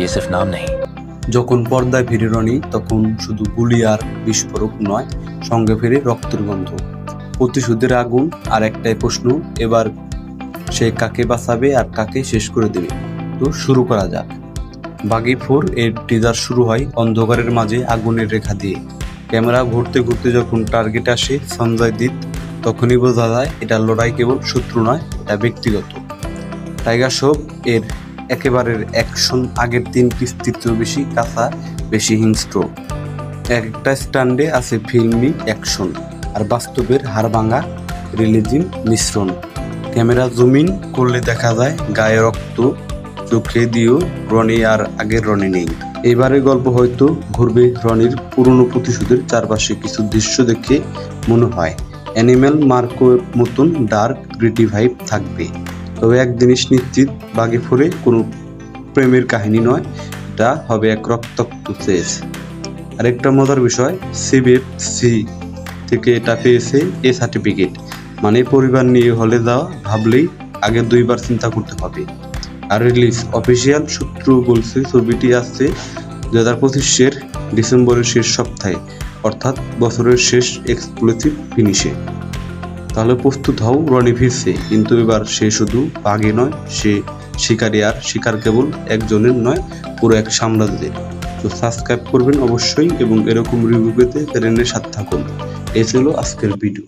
ये सिर्फ नाम नहीं যখন পর্দায় ফিরে রনি তখন শুধু গুলি আর বিস্ফোরক নয় সঙ্গে ফিরে রক্তের গন্ধ প্রতিশোধের আগুন আর একটাই প্রশ্ন এবার সে কাকে বাঁচাবে আর কাকে শেষ করে দেবে তো শুরু করা যাক বাগি ফোর এর টিজার শুরু হয় অন্ধকারের মাঝে আগুনের রেখা দিয়ে ক্যামেরা ঘুরতে ঘুরতে যখন টার্গেট আসে সঞ্জয় দিত তখনই বোঝা যায় এটা লড়াই কেবল শত্রু নয় এটা ব্যক্তিগত টাইগার শ্রফ এর একেবারের অ্যাকশন আগের তিন কিস্তির চেয়েও বেশি কাঁচা বেশি হিংস্র একটা স্ট্যান্ডে আছে ফিল্মি অ্যাকশন আর বাস্তবের হাড়ভাঙা রিলিজিং মিশ্রণ। ক্যামেরা জুমিন করলে দেখা যায়, গায়ে রক্ত, চোখে দিয়েও রনি আর আগের রনি নেই। এবারে গল্প হয়তো ঘুরবে রনির পুরনো প্রতিশোধের চারপাশে কিছু দৃশ্য দেখে মনে হয়। অ্যানিম্যাল মার্কোর মতন ডার্ক গ্রিটি ভাইব থাকবে। তবে এক জিনিস নিশ্চিত বাগে ফোরে কোনো প্রেমের কাহিনী নয়, এটা হবে এক রক্তাক্ত চেস আরেকটা মজার বিষয় সিবিএফসি থেকে এটা পেয়েছে এ সার্টিফিকেট। মানে পরিবার নিয়ে হলে যাওয়া ভাবলেই আগে দুইবার চিন্তা করতে হবে। আর রিলিজ, অফিসিয়াল সূত্র বলছে ছবিটি আসছে দু হাজার পঁচিশের ডিসেম্বরের শেষ সপ্তাহে, অর্থাৎ বছরের শেষ এক্সক্লুসিভ ফিনিশে তাহলে প্রস্তুত হও, রনি ফিরছে। কিন্তু এবার সে শুধু বাঘে নয়, সে শিকারি আর শিকার কেবল একজনের নয়, পুরো এক সাম্রাজ্যের তো সাবস্ক্রাইব করবেন অবশ্যই এবং এরকম রিভিউ পেতে চ্যানেলের সাথে থাকুন। এ ছিল আজকের ভিডিও